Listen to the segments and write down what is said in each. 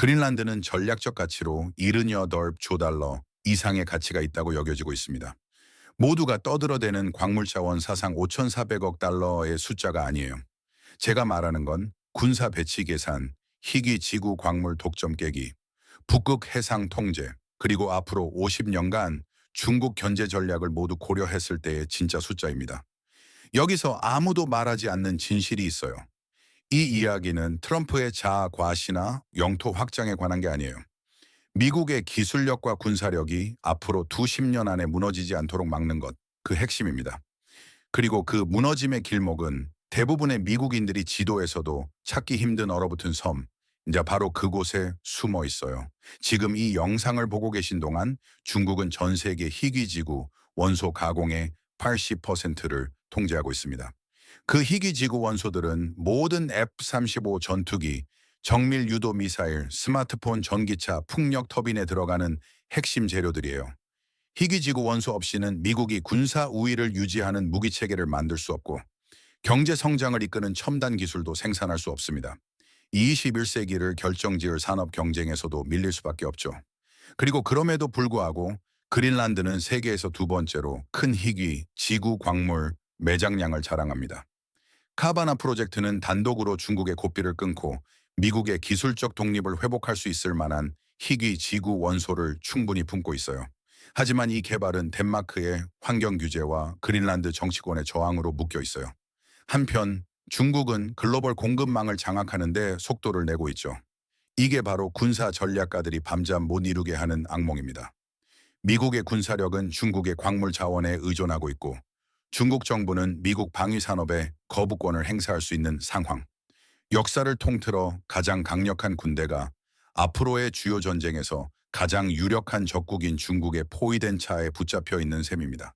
그린란드는 전략적 가치로 78조 달러 이상의 가치가 있다고 여겨지고 있습니다. 모두가 떠들어대는 광물자원 사상 5,400억 달러의 숫자가 아니에요. 제가 말하는 건 군사 배치 계산, 희귀 지구 광물 독점 깨기, 북극 해상 통제, 그리고 앞으로 50년간 중국 견제 전략을 모두 고려했을 때의 진짜 숫자입니다. 여기서 아무도 말하지 않는 진실이 있어요. 이 이야기는 트럼프의 자아 과시나 영토 확장에 관한 게 아니에요. 미국의 기술력과 군사력이 앞으로 두 십 년 안에 무너지지 않도록 막는 것, 그 핵심입니다. 그리고 그 무너짐의 길목은 대부분의 미국인들이 지도에서도 찾기 힘든 얼어붙은 섬, 이제 바로 그곳에 숨어 있어요. 지금 이 영상을 보고 계신 동안 중국은 전 세계 희귀지구 원소 가공의 80%를 통제하고 있습니다. 그 희귀 지구 원소들은 모든 F-35 전투기, 정밀 유도 미사일, 스마트폰, 전기차, 풍력 터빈에 들어가는 핵심 재료들이에요. 희귀 지구 원소 없이는 미국이 군사 우위를 유지하는 무기 체계를 만들 수 없고 경제 성장을 이끄는 첨단 기술도 생산할 수 없습니다. 21세기를 결정지을 산업 경쟁에서도 밀릴 수밖에 없죠. 그리고 그럼에도 불구하고 그린란드는 세계에서 두 번째로 큰 희귀 지구 광물 매장량을 자랑합니다. 카바나 프로젝트는 단독으로 중국의 고삐를 끊고 미국의 기술적 독립을 회복할 수 있을 만한 희귀 지구 원소를 충분히 품고 있어요. 하지만 이 개발은 덴마크의 환경 규제와 그린란드 정치권의 저항으로 묶여 있어요. 한편 중국은 글로벌 공급망을 장악하는데 속도를 내고 있죠. 이게 바로 군사 전략가들이 밤잠 못 이루게 하는 악몽입니다. 미국의 군사력은 중국의 광물 자원에 의존하고 있고 중국 정부는 미국 방위 산업에 거부권을 행사할 수 있는 상황. 역사를 통틀어 가장 강력한 군대가 앞으로의 주요 전쟁에서 가장 유력한 적국인 중국의 포위된 차에 붙잡혀 있는 셈입니다.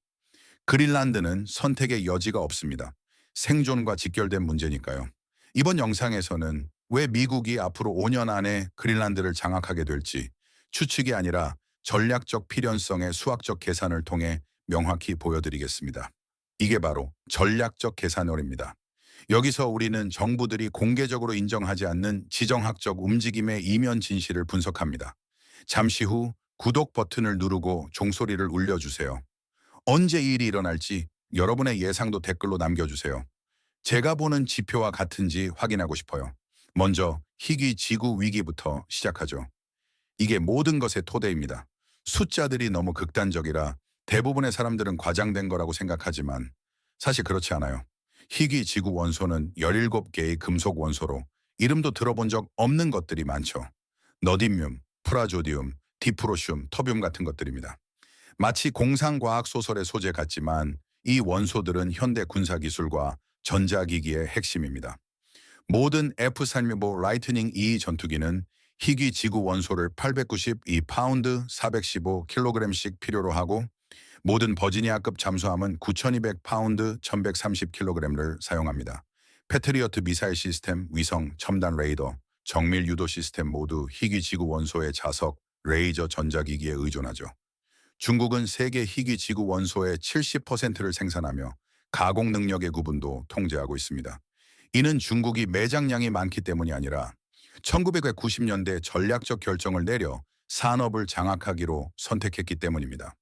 그린란드는 선택의 여지가 없습니다. 생존과 직결된 문제니까요. 이번 영상에서는 왜 미국이 앞으로 5년 안에 그린란드를 장악하게 될지 추측이 아니라 전략적 필연성의 수학적 계산을 통해 명확히 보여드리겠습니다. 이게 바로 전략적 계산원입니다. 여기서 우리는 정부들이 공개적으로 인정하지 않는 지정학적 움직임의 이면 진실을 분석합니다. 잠시 후 구독 버튼을 누르고 종소리를 울려주세요. 언제 이 일이 일어날지 여러분의 예상도 댓글로 남겨주세요. 제가 보는 지표와 같은지 확인하고 싶어요. 먼저 희귀 지구 위기부터 시작하죠. 이게 모든 것의 토대입니다. 숫자들이 너무 극단적이라 대부분의 사람들은 과장된 거라고 생각하지만 사실 그렇지 않아요. 희귀 지구 원소는 17개의 금속 원소로 이름도 들어본 적 없는 것들이 많죠. 너디뮴, 프라조디움, 디프로슘, 터뷴 같은 것들입니다. 마치 공상과학 소설의 소재 같지만 이 원소들은 현대 군사기술과 전자기기의 핵심입니다. 모든 F-35 라이트닝 E 전투기는 희귀 지구 원소를 892파운드 415kg씩 필요로 하고 모든 버지니아급 잠수함은 9,200파운드 1,130kg를 사용합니다. 패트리어트 미사일 시스템, 위성, 첨단 레이더, 정밀 유도 시스템 모두 희귀 지구 원소의 자석, 레이저 전자기기에 의존하죠. 중국은 세계 희귀 지구 원소의 70%를 생산하며 가공 능력의 구분도 통제하고 있습니다. 이는 중국이 매장량이 많기 때문이 아니라 1990년대 전략적 결정을 내려 산업을 장악하기로 선택했기 때문입니다.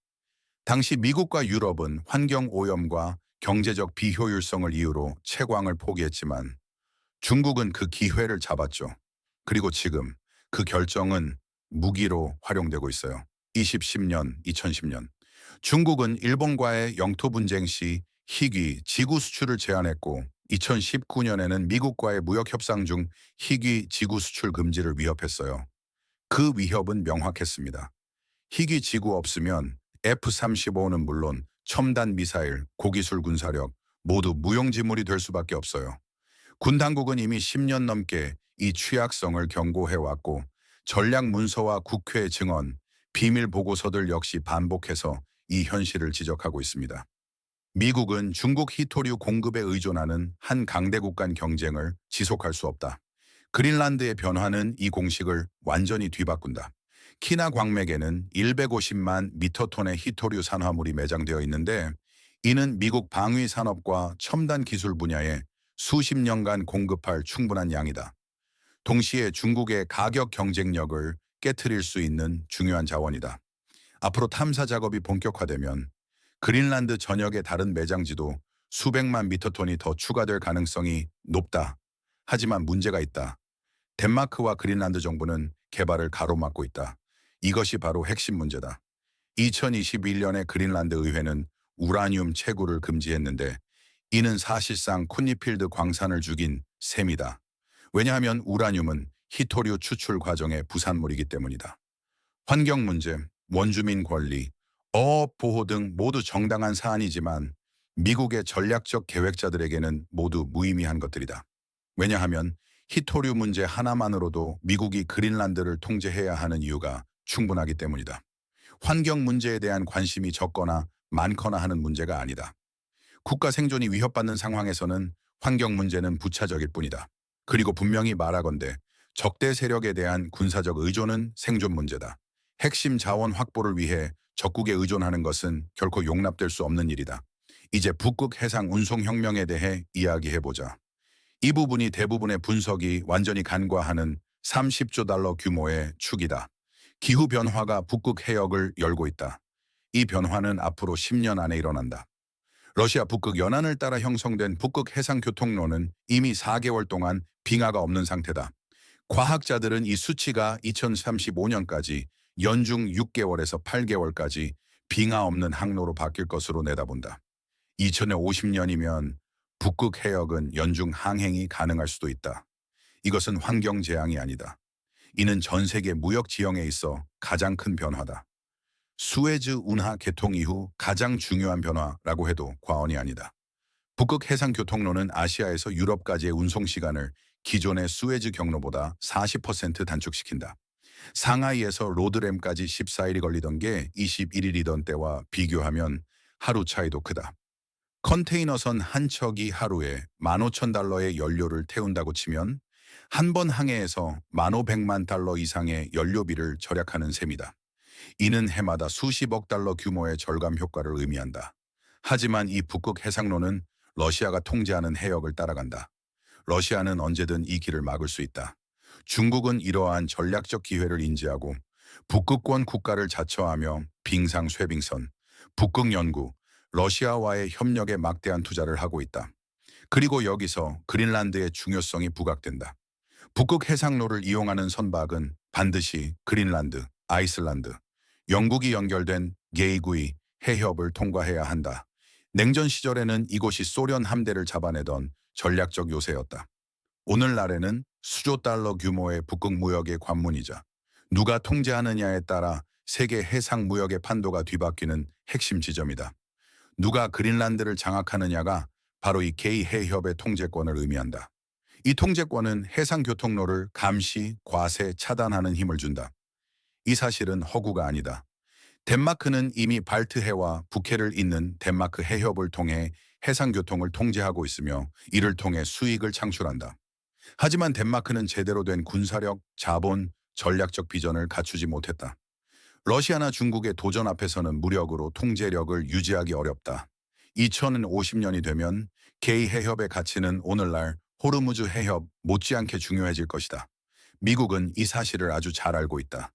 당시 미국과 유럽은 환경 오염과 경제적 비효율성을 이유로 채광을 포기했지만 중국은 그 기회를 잡았죠. 그리고 지금 그 결정은 무기로 활용되고 있어요. 2010년, 2010년. 중국은 일본과의 영토 분쟁 시 희귀, 지구 수출을 제한했고 2019년에는 미국과의 무역 협상 중 희귀 지구 수출 금지를 위협했어요. 그 위협은 명확했습니다. 희귀 지구 없으면 F-35는 물론 첨단 미사일, 고기술 군사력 모두 무용지물이 될 수밖에 없어요. 군 당국은 이미 10년 넘게 이 취약성을 경고해왔고 전략 문서와 국회 증언, 비밀 보고서들 역시 반복해서 이 현실을 지적하고 있습니다. 미국은 중국 히토류 공급에 의존하는 한 강대국 간 경쟁을 지속할 수 없다. 그린란드의 변화는 이 공식을 완전히 뒤바꾼다. 키나 광맥에는 150만 미터톤의 히토류 산화물이 매장되어 있는데 이는 미국 방위 산업과 첨단 기술 분야에 수십 년간 공급할 충분한 양이다. 동시에 중국의 가격 경쟁력을 깨트릴 수 있는 중요한 자원이다. 앞으로 탐사 작업이 본격화되면 그린란드 전역의 다른 매장지도 수백만 미터톤이 더 추가될 가능성이 높다. 하지만 문제가 있다. 덴마크와 그린란드 정부는 개발을 가로막고 있다. 이것이 바로 핵심 문제다. 2021년에 그린란드 의회는 우라늄 채굴을 금지했는데 이는 사실상 쿤니필드 광산을 죽인 셈이다. 왜냐하면 우라늄은 히토류 추출 과정의 부산물이기 때문이다. 환경 문제, 원주민 권리, 어업 보호 등 모두 정당한 사안이지만 미국의 전략적 계획자들에게는 모두 무의미한 것들이다. 왜냐하면 히토류 문제 하나만으로도 미국이 그린란드를 통제해야 하는 이유가 충분하기 때문이다. 환경 문제에 대한 관심이 적거나 많거나 하는 문제가 아니다. 국가 생존이 위협받는 상황에서는 환경 문제는 부차적일 뿐이다. 그리고 분명히 말하건대 적대 세력에 대한 군사적 의존은 생존 문제다. 핵심 자원 확보를 위해 적국에 의존하는 것은 결코 용납될 수 없는 일이다. 이제 북극 해상 운송 혁명에 대해 이야기해보자. 이 부분이 대부분의 분석이 완전히 간과하는 30조 달러 규모의 축이다. 기후 변화가 북극 해역을 열고 있다. 이 변화는 앞으로 10년 안에 일어난다. 러시아 북극 연안을 따라 형성된 북극 해상 교통로는 이미 4개월 동안 빙하가 없는 상태다. 과학자들은 이 수치가 2035년까지 연중 6개월에서 8개월까지 빙하 없는 항로로 바뀔 것으로 내다본다. 2050년이면 북극 해역은 연중 항행이 가능할 수도 있다. 이것은 환경 재앙이 아니다. 이는 전 세계 무역 지형에 있어 가장 큰 변화다. 수에즈 운하 개통 이후 가장 중요한 변화라고 해도 과언이 아니다. 북극 해상 교통로는 아시아에서 유럽까지의 운송 시간을 기존의 수에즈 경로보다 40% 단축시킨다. 상하이에서 로드램까지 14일이 걸리던 게 21일이던 때와 비교하면 하루 차이도 크다. 컨테이너선 한 척이 하루에 15,000달러의 연료를 태운다고 치면 한 번 항해에서 15,100만 달러 이상의 연료비를 절약하는 셈이다. 이는 해마다 수십억 달러 규모의 절감 효과를 의미한다. 하지만 이 북극 해상로는 러시아가 통제하는 해역을 따라간다. 러시아는 언제든 이 길을 막을 수 있다. 중국은 이러한 전략적 기회를 인지하고 북극권 국가를 자처하며 빙상 쇠빙선, 북극 연구, 러시아와의 협력에 막대한 투자를 하고 있다. 그리고 여기서 그린란드의 중요성이 부각된다. 북극 해상로를 이용하는 선박은 반드시 그린란드, 아이슬란드, 영국이 연결된 게이구이 해협을 통과해야 한다. 냉전 시절에는 이곳이 소련 함대를 잡아내던 전략적 요새였다. 오늘날에는 수조 달러 규모의 북극 무역의 관문이자 누가 통제하느냐에 따라 세계 해상 무역의 판도가 뒤바뀌는 핵심 지점이다. 누가 그린란드를 장악하느냐가 바로 이 게이 해협의 통제권을 의미한다. 이 통제권은 해상 교통로를 감시, 과세, 차단하는 힘을 준다. 이 사실은 허구가 아니다. 덴마크는 이미 발트해와 북해를 잇는 덴마크 해협을 통해 해상 교통을 통제하고 있으며 이를 통해 수익을 창출한다. 하지만 덴마크는 제대로 된 군사력, 자본, 전략적 비전을 갖추지 못했다. 러시아나 중국의 도전 앞에서는 무력으로 통제력을 유지하기 어렵다. 2050년이 되면 게이 해협의 가치는 오늘날 호르무즈 해협 못지않게 중요해질 것이다. 미국은 이 사실을 아주 잘 알고 있다.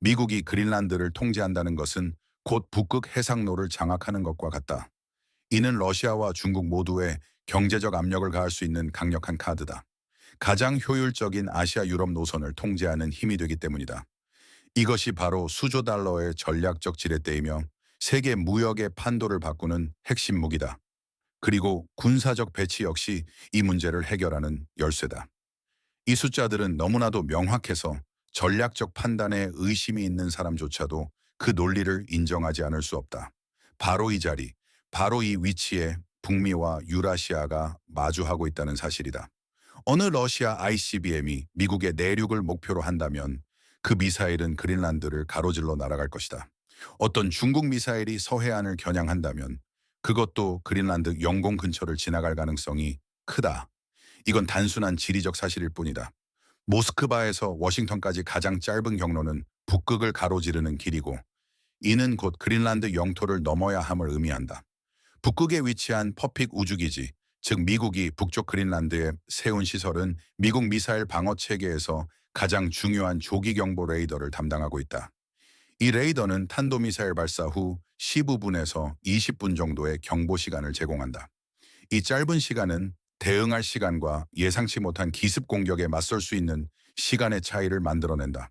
미국이 그린란드를 통제한다는 것은 곧 북극 해상로를 장악하는 것과 같다. 이는 러시아와 중국 모두에 경제적 압력을 가할 수 있는 강력한 카드다. 가장 효율적인 아시아 유럽 노선을 통제하는 힘이 되기 때문이다. 이것이 바로 수조 달러의 전략적 지렛대이며 세계 무역의 판도를 바꾸는 핵심 무기다. 그리고 군사적 배치 역시 이 문제를 해결하는 열쇠다. 이 숫자들은 너무나도 명확해서 전략적 판단에 의심이 있는 사람조차도 그 논리를 인정하지 않을 수 없다. 바로 이 자리, 바로 이 위치에 북미와 유라시아가 마주하고 있다는 사실이다. 어느 러시아 ICBM이 미국의 내륙을 목표로 한다면 그 미사일은 그린란드를 가로질러 날아갈 것이다. 어떤 중국 미사일이 서해안을 겨냥한다면 그것도 그린란드 영공 근처를 지나갈 가능성이 크다. 이건 단순한 지리적 사실일 뿐이다. 모스크바에서 워싱턴까지 가장 짧은 경로는 북극을 가로지르는 길이고 이는 곧 그린란드 영토를 넘어야 함을 의미한다. 북극에 위치한 퍼픽 우주기지, 즉 미국이 북쪽 그린란드에 세운 시설은 미국 미사일 방어 체계에서 가장 중요한 조기 경보 레이더를 담당하고 있다. 이 레이더는 탄도미사일 발사 후 15분에서 20분 정도의 경보 시간을 제공한다. 이 짧은 시간은 대응할 시간과 예상치 못한 기습 공격에 맞설 수 있는 시간의 차이를 만들어낸다.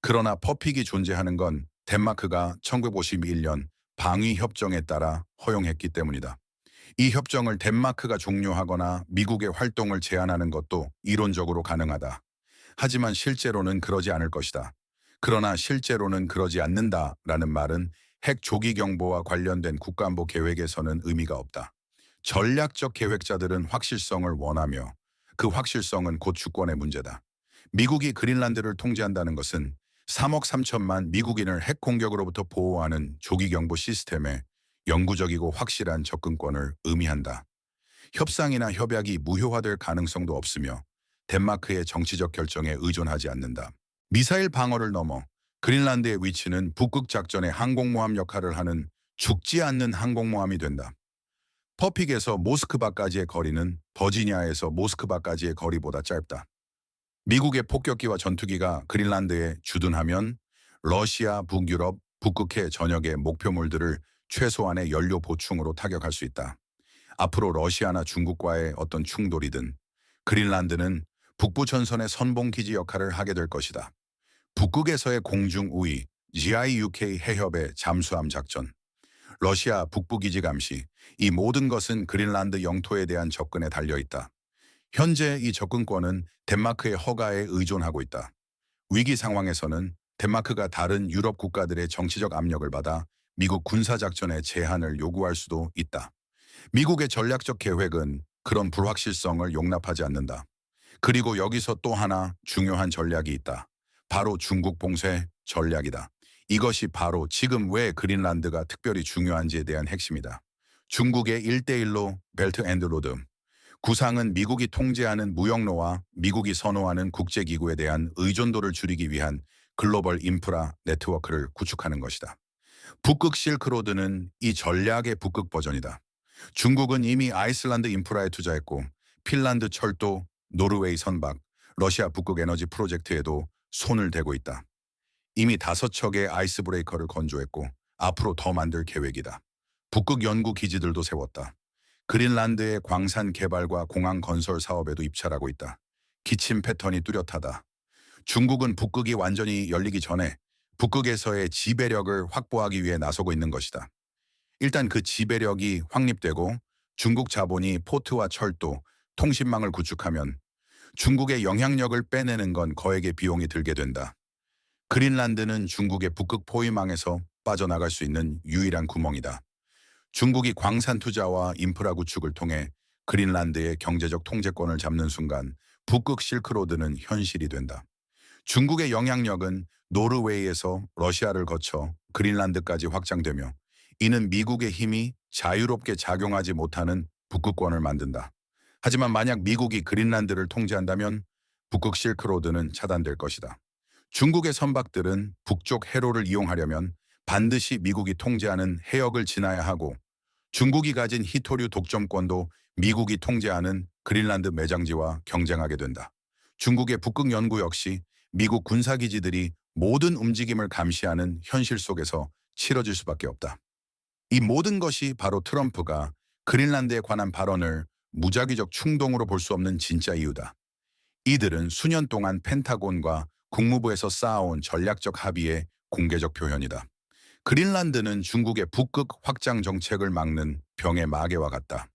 그러나 퍼픽이 존재하는 건 덴마크가 1951년 방위 협정에 따라 허용했기 때문이다. 이 협정을 덴마크가 종료하거나 미국의 활동을 제한하는 것도 이론적으로 가능하다. 하지만 실제로는 그러지 않을 것이다. 그러나 실제로는 그러지 않는다라는 말은 핵 조기 경보와 관련된 국가안보 계획에서는 의미가 없다. 전략적 계획자들은 확실성을 원하며 그 확실성은 곧 주권의 문제다. 미국이 그린란드를 통제한다는 것은 3억 3천만 미국인을 핵 공격으로부터 보호하는 조기 경보 시스템에 영구적이고 확실한 접근권을 의미한다. 협상이나 협약이 무효화될 가능성도 없으며 덴마크의 정치적 결정에 의존하지 않는다. 미사일 방어를 넘어 그린란드의 위치는 북극 작전의 항공모함 역할을 하는 죽지 않는 항공모함이 된다. 퍼픽에서 모스크바까지의 거리는 버지니아에서 모스크바까지의 거리보다 짧다. 미국의 폭격기와 전투기가 그린란드에 주둔하면 러시아, 북유럽, 북극해 전역의 목표물들을 최소한의 연료 보충으로 타격할 수 있다. 앞으로 러시아나 중국과의 어떤 충돌이든 그린란드는 북부 전선의 선봉기지 역할을 하게 될 것이다. 북극에서의 공중 우위, GIUK 해협의 잠수함 작전, 러시아 북부기지 감시, 이 모든 것은 그린란드 영토에 대한 접근에 달려 있다. 현재 이 접근권은 덴마크의 허가에 의존하고 있다. 위기 상황에서는 덴마크가 다른 유럽 국가들의 정치적 압력을 받아 미국 군사작전의 제한을 요구할 수도 있다. 미국의 전략적 계획은 그런 불확실성을 용납하지 않는다. 그리고 여기서 또 하나 중요한 전략이 있다. 바로 중국 봉쇄 전략이다. 이것이 바로 지금 왜 그린란드가 특별히 중요한지에 대한 핵심이다. 중국의 1대1로 벨트 앤드 로드. 구상은 미국이 통제하는 무역로와 미국이 선호하는 국제기구에 대한 의존도를 줄이기 위한 글로벌 인프라 네트워크를 구축하는 것이다. 북극 실크로드는 이 전략의 북극 버전이다. 중국은 이미 아이슬란드 인프라에 투자했고 핀란드 철도, 노르웨이 선박, 러시아 북극 에너지 프로젝트에도 손을 대고 있다. 이미 다섯 척의 아이스 브레이커를 건조했고 앞으로 더 만들 계획이다. 북극 연구 기지들도 세웠다. 그린란드의 광산 개발과 공항 건설 사업에도 입찰하고 있다. 기침 패턴이 뚜렷하다. 중국은 북극이 완전히 열리기 전에 북극에서의 지배력을 확보하기 위해 나서고 있는 것이다. 일단 그 지배력이 확립되고 중국 자본이 포트와 철도, 통신망을 구축하면 중국의 영향력을 빼내는 건 거액의 비용이 들게 된다. 그린란드는 중국의 북극 포위망에서 빠져나갈 수 있는 유일한 구멍이다. 중국이 광산 투자와 인프라 구축을 통해 그린란드의 경제적 통제권을 잡는 순간 북극 실크로드는 현실이 된다. 중국의 영향력은 노르웨이에서 러시아를 거쳐 그린란드까지 확장되며 이는 미국의 힘이 자유롭게 작용하지 못하는 북극권을 만든다. 하지만 만약 미국이 그린란드를 통제한다면 북극 실크로드는 차단될 것이다. 중국의 선박들은 북쪽 해로를 이용하려면 반드시 미국이 통제하는 해역을 지나야 하고 중국이 가진 히토류 독점권도 미국이 통제하는 그린란드 매장지와 경쟁하게 된다. 중국의 북극 연구 역시 미국 군사기지들이 모든 움직임을 감시하는 현실 속에서 치러질 수밖에 없다. 이 모든 것이 바로 트럼프가 그린란드에 관한 발언을 무작위적 충동으로 볼 수 없는 진짜 이유다. 이들은 수년 동안 펜타곤과 국무부에서 쌓아온 전략적 합의의 공개적 표현이다. 그린란드는 중국의 북극 확장 정책을 막는 병의 마개와 같다.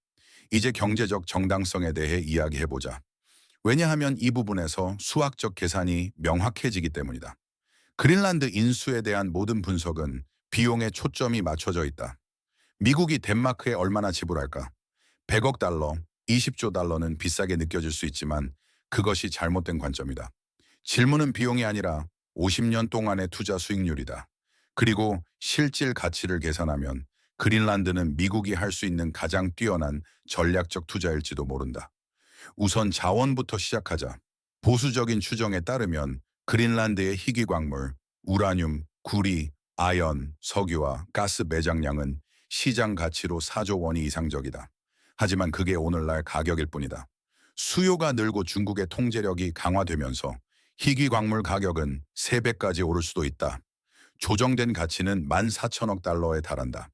이제 경제적 정당성에 대해 이야기해보자. 왜냐하면 이 부분에서 수학적 계산이 명확해지기 때문이다. 그린란드 인수에 대한 모든 분석은 비용에 초점이 맞춰져 있다. 미국이 덴마크에 얼마나 지불할까? 100억 달러, 20조 달러는 비싸게 느껴질 수 있지만 그것이 잘못된 관점이다. 질문은 비용이 아니라 50년 동안의 투자 수익률이다. 그리고 실질 가치를 계산하면 그린란드는 미국이 할 수 있는 가장 뛰어난 전략적 투자일지도 모른다. 우선 자원부터 시작하자. 보수적인 추정에 따르면 그린란드의 희귀 광물, 우라늄, 구리, 아연, 석유와 가스 매장량은 시장 가치로 4조 원이 이상적이다. 하지만 그게 오늘날 가격일 뿐이다. 수요가 늘고 중국의 통제력이 강화되면서 희귀 광물 가격은 3배까지 오를 수도 있다. 조정된 가치는 14,000억 달러에 달한다.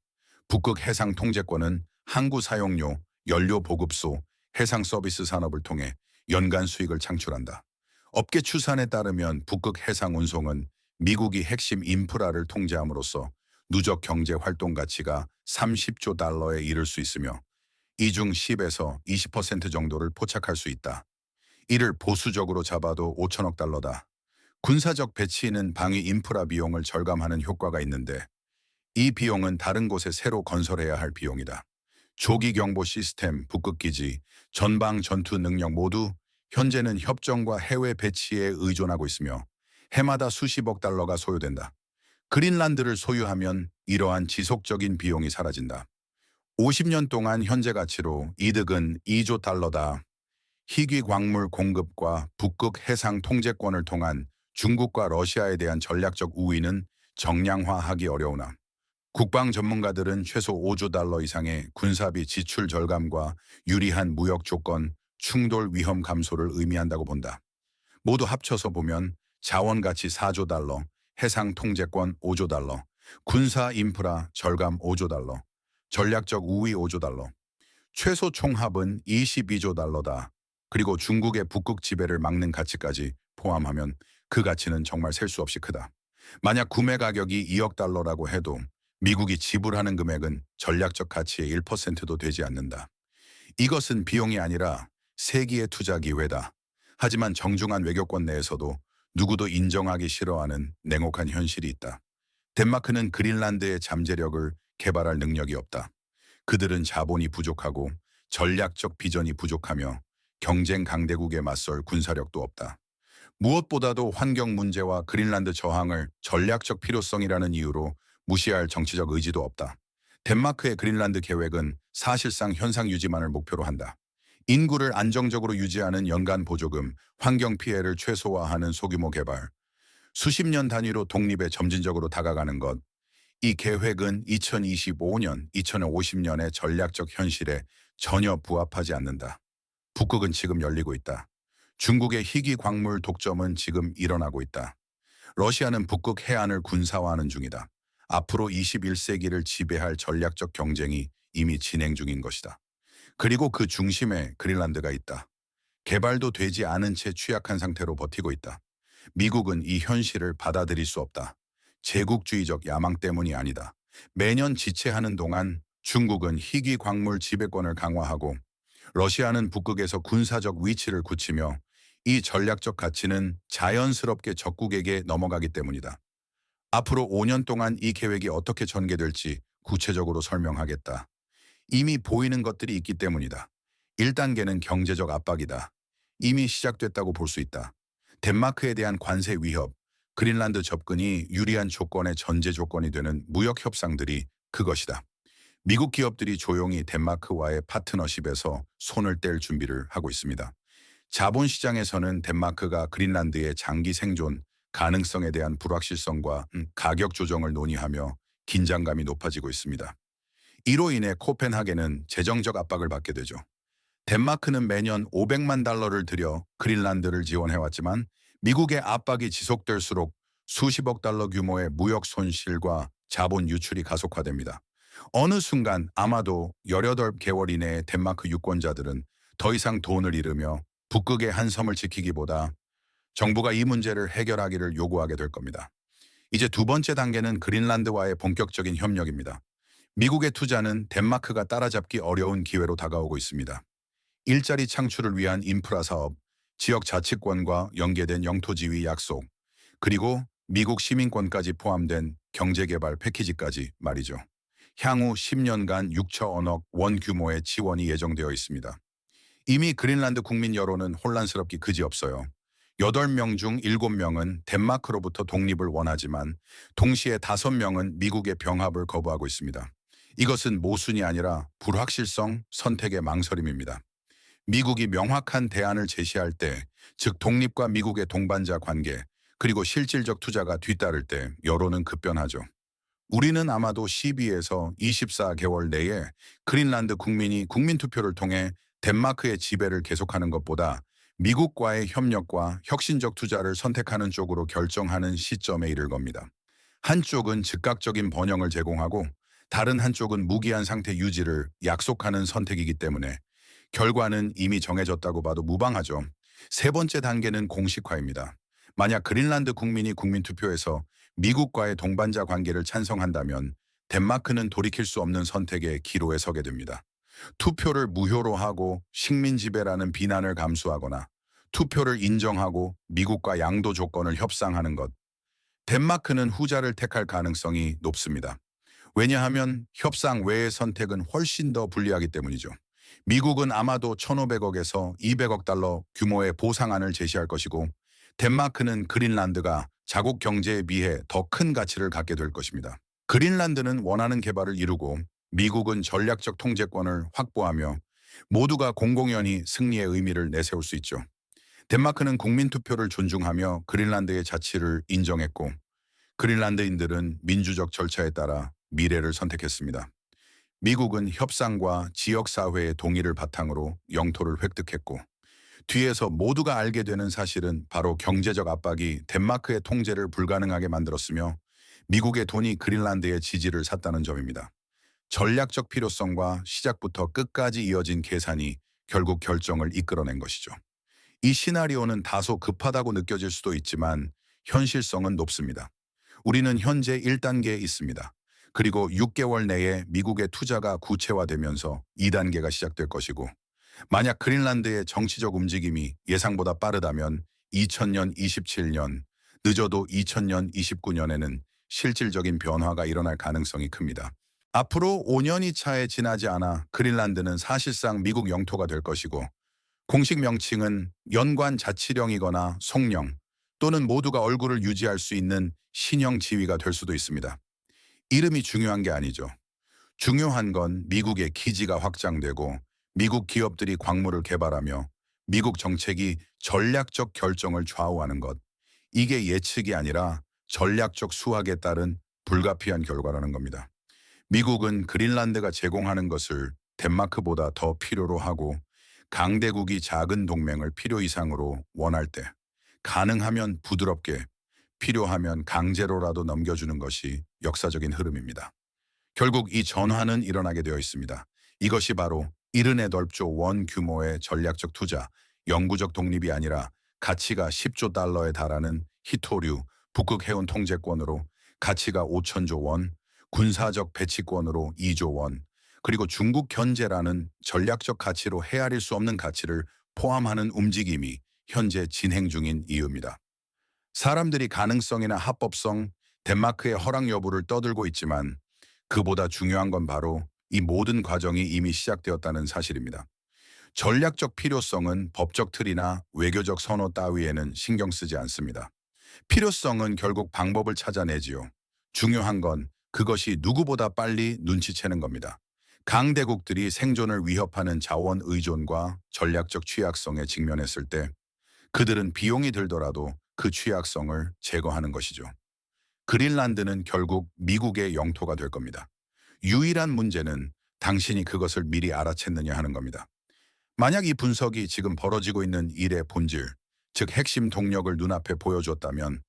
북극 해상 통제권은 항구 사용료, 연료 보급소, 해상 서비스 산업을 통해 연간 수익을 창출한다. 업계 추산에 따르면 북극 해상 운송은 미국이 핵심 인프라를 통제함으로써 누적 경제 활동 가치가 30조 달러에 이를 수 있으며 이 중 10에서 20% 정도를 포착할 수 있다. 이를 보수적으로 잡아도 5천억 달러다. 군사적 배치는 방위 인프라 비용을 절감하는 효과가 있는데 이 비용은 다른 곳에 새로 건설해야 할 비용이다. 조기 경보 시스템, 북극기지, 전방 전투 능력 모두 현재는 협정과 해외 배치에 의존하고 있으며 해마다 수십억 달러가 소요된다. 그린란드를 소유하면 이러한 지속적인 비용이 사라진다. 50년 동안 현재 가치로 이득은 2조 달러다. 희귀 광물 공급과 북극 해상 통제권을 통한 중국과 러시아에 대한 전략적 우위는 정량화하기 어려우나 국방 전문가들은 최소 5조 달러 이상의 군사비 지출 절감과 유리한 무역 조건, 충돌 위험 감소를 의미한다고 본다. 모두 합쳐서 보면 자원 가치 4조 달러, 해상 통제권 5조 달러, 군사 인프라 절감 5조 달러, 전략적 우위 5조 달러, 최소 총합은 22조 달러다. 그리고 중국의 북극 지배를 막는 가치까지 포함하면 그 가치는 정말 셀 수 없이 크다. 만약 구매 가격이 2억 달러라고 해도 미국이 지불하는 금액은 전략적 가치의 1%도 되지 않는다. 이것은 비용이 아니라 세기의 투자 기회다. 하지만 정중한 외교권 내에서도 누구도 인정하기 싫어하는 냉혹한 현실이 있다. 덴마크는 그린란드의 잠재력을 개발할 능력이 없다. 그들은 자본이 부족하고 전략적 비전이 부족하며 경쟁 강대국에 맞설 군사력도 없다. 무엇보다도 환경 문제와 그린란드 저항을 전략적 필요성이라는 이유로 무시할 정치적 의지도 없다. 덴마크의 그린란드 계획은 사실상 현상 유지만을 목표로 한다. 인구를 안정적으로 유지하는 연간 보조금, 환경 피해를 최소화하는 소규모 개발, 수십 년 단위로 독립에 점진적으로 다가가는 것, 이 계획은 2025년, 2050년의 전략적 현실에 전혀 부합하지 않는다. 북극은 지금 열리고 있다. 중국의 희귀 광물 독점은 지금 일어나고 있다. 러시아는 북극 해안을 군사화하는 중이다. 앞으로 21세기를 지배할 전략적 경쟁이 이미 진행 중인 것이다. 그리고 그 중심에 그린란드가 있다. 개발도 되지 않은 채 취약한 상태로 버티고 있다. 미국은 이 현실을 받아들일 수 없다. 제국주의적 야망 때문이 아니다. 매년 지체하는 동안 중국은 희귀 광물 지배권을 강화하고 러시아는 북극에서 군사적 위치를 굳히며 이 전략적 가치는 자연스럽게 적국에게 넘어가기 때문이다. 앞으로 5년 동안 이 계획이 어떻게 전개될지 구체적으로 설명하겠다. 이미 보이는 것들이 있기 때문이다. 1단계는 경제적 압박이다. 이미 시작됐다고 볼 수 있다. 덴마크에 대한 관세 위협, 그린란드 접근이 유리한 조건의 전제 조건이 되는 무역 협상들이 그것이다. 미국 기업들이 조용히 덴마크와의 파트너십에서 손을 뗄 준비를 하고 있습니다. 자본 시장에서는 덴마크가 그린란드의 장기 생존 가능성에 대한 불확실성과 음, 가격 조정을 논의하며 긴장감이 높아지고 있습니다. 이로 인해 코펜하겐은 재정적 압박을 받게 되죠. 덴마크는 매년 500만 달러를 들여 그린란드를 지원해왔지만 미국의 압박이 지속될수록 수십억 달러 규모의 무역 손실과 자본 유출이 가속화됩니다. 어느 순간 아마도 18개월 이내에 덴마크 유권자들은 더 이상 돈을 잃으며 북극의 한 섬을 지키기보다 정부가 이 문제를 해결하기를 요구하게 될 겁니다. 이제 두 번째 단계는 그린란드와의 본격적인 협력입니다. 미국의 투자는 덴마크가 따라잡기 어려운 기회로 다가오고 있습니다. 일자리 창출을 위한 인프라 사업, 지역 자치권과 연계된 영토 지위 약속, 그리고 미국 시민권까지 포함된 경제개발 패키지까지 말이죠. 향후 10년간 6천억 원 규모의 지원이 예정되어 있습니다. 이미 그린란드 국민 여론은 혼란스럽기 그지없어요. 8명 중 7명은 덴마크로부터 독립을 원하지만 동시에 5명은 미국의 병합을 거부하고 있습니다. 이것은 모순이 아니라 불확실성 선택의 망설임입니다. 미국이 명확한 대안을 제시할 때, 즉 독립과 미국의 동반자 관계, 그리고 실질적 투자가 뒤따를 때 여론은 급변하죠. 우리는 아마도 12에서 24개월 내에 그린란드 국민이 국민투표를 통해 덴마크의 지배를 계속하는 것보다 미국과의 협력과 혁신적 투자를 선택하는 쪽으로 결정하는 시점에 이를 겁니다. 한쪽은 즉각적인 번영을 제공하고 다른 한쪽은 무기한 상태 유지를 약속하는 선택이기 때문에 결과는 이미 정해졌다고 봐도 무방하죠. 세 번째 단계는 공식화입니다. 만약 그린란드 국민이 국민투표에서 미국과의 동반자 관계를 찬성한다면 덴마크는 돌이킬 수 없는 선택의 기로에 서게 됩니다. 투표를 무효로 하고 식민 지배라는 비난을 감수하거나 투표를 인정하고 미국과 양도 조건을 협상하는 것. 덴마크는 후자를 택할 가능성이 높습니다. 왜냐하면 협상 외의 선택은 훨씬 더 불리하기 때문이죠. 미국은 아마도 1,500억에서 200억 달러 규모의 보상안을 제시할 것이고 덴마크는 그린란드가 자국 경제에 비해 더 큰 가치를 갖게 될 것입니다. 그린란드는 원하는 개발을 이루고 미국은 전략적 통제권을 확보하며 모두가 공공연히 승리의 의미를 내세울 수 있죠. 덴마크는 국민투표를 존중하며 그린란드의 자치를 인정했고 그린란드인들은 민주적 절차에 따라 미래를 선택했습니다. 미국은 협상과 지역사회의 동의를 바탕으로 영토를 획득했고 뒤에서 모두가 알게 되는 사실은 바로 경제적 압박이 덴마크의 통제를 불가능하게 만들었으며 미국의 돈이 그린란드의 지지를 샀다는 점입니다. 전략적 필요성과 시작부터 끝까지 이어진 계산이 결국 결정을 이끌어낸 것이죠. 이 시나리오는 다소 급하다고 느껴질 수도 있지만 현실성은 높습니다. 우리는 현재 1단계에 있습니다. 그리고 6개월 내에 미국의 투자가 구체화되면서 2단계가 시작될 것이고 만약 그린란드의 정치적 움직임이 예상보다 빠르다면 2000년 27년 늦어도 2000년 29년에는 실질적인 변화가 일어날 가능성이 큽니다. 앞으로 5년이 차에 지나지 않아 그린란드는 사실상 미국 영토가 될 것이고 공식 명칭은 연관 자치령이거나 송령 또는 모두가 얼굴을 유지할 수 있는 신형 지위가 될 수도 있습니다. 이름이 중요한 게 아니죠. 중요한 건 미국의 기지가 확장되고 미국 기업들이 광물을 개발하며 미국 정책이 전략적 결정을 좌우하는 것. 이게 예측이 아니라 전략적 수학에 따른 불가피한 결과라는 겁니다. 미국은 그린란드가 제공하는 것을 덴마크보다 더 필요로 하고 강대국이 작은 동맹을 필요 이상으로 원할 때 가능하면 부드럽게 필요하면 강제로라도 넘겨주는 것이 역사적인 흐름입니다. 결국 이 전환은 일어나게 되어 있습니다. 이것이 바로 78조 원 규모의 전략적 투자, 영구적 독립이 아니라 가치가 10조 달러에 달하는 히토류, 북극 해운 통제권으로 가치가 5천조 원, 군사적 배치권으로 2조 원, 그리고 중국 견제라는 전략적 가치로 헤아릴 수 없는 가치를 포함하는 움직임이 현재 진행 중인 이유입니다. 사람들이 가능성이나 합법성, 덴마크의 허락 여부를 떠들고 있지만 그보다 중요한 건 바로 이 모든 과정이 이미 시작되었다는 사실입니다. 전략적 필요성은 법적 틀이나 외교적 선호 따위에는 신경 쓰지 않습니다. 필요성은 결국 방법을 찾아내지요. 중요한 건 그것이 누구보다 빨리 눈치채는 겁니다. 강대국들이 생존을 위협하는 자원 의존과 전략적 취약성에 직면했을 때 그들은 비용이 들더라도 그 취약성을 제거하는 것이죠. 그린란드는 결국 미국의 영토가 될 겁니다. 유일한 문제는 당신이 그것을 미리 알아챘느냐 하는 겁니다. 만약 이 분석이 지금 벌어지고 있는 일의 본질, 즉 핵심 동력을 눈앞에 보여줬다면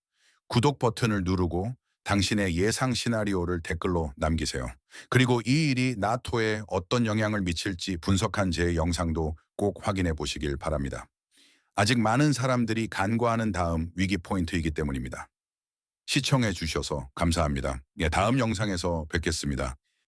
구독 버튼을 누르고 당신의 예상 시나리오를 댓글로 남기세요. 그리고 이 일이 나토에 어떤 영향을 미칠지 분석한 제 영상도 꼭 확인해 보시길 바랍니다. 아직 많은 사람들이 간과하는 다음 위기 포인트이기 때문입니다. 시청해 주셔서 감사합니다. 예, 다음 영상에서 뵙겠습니다.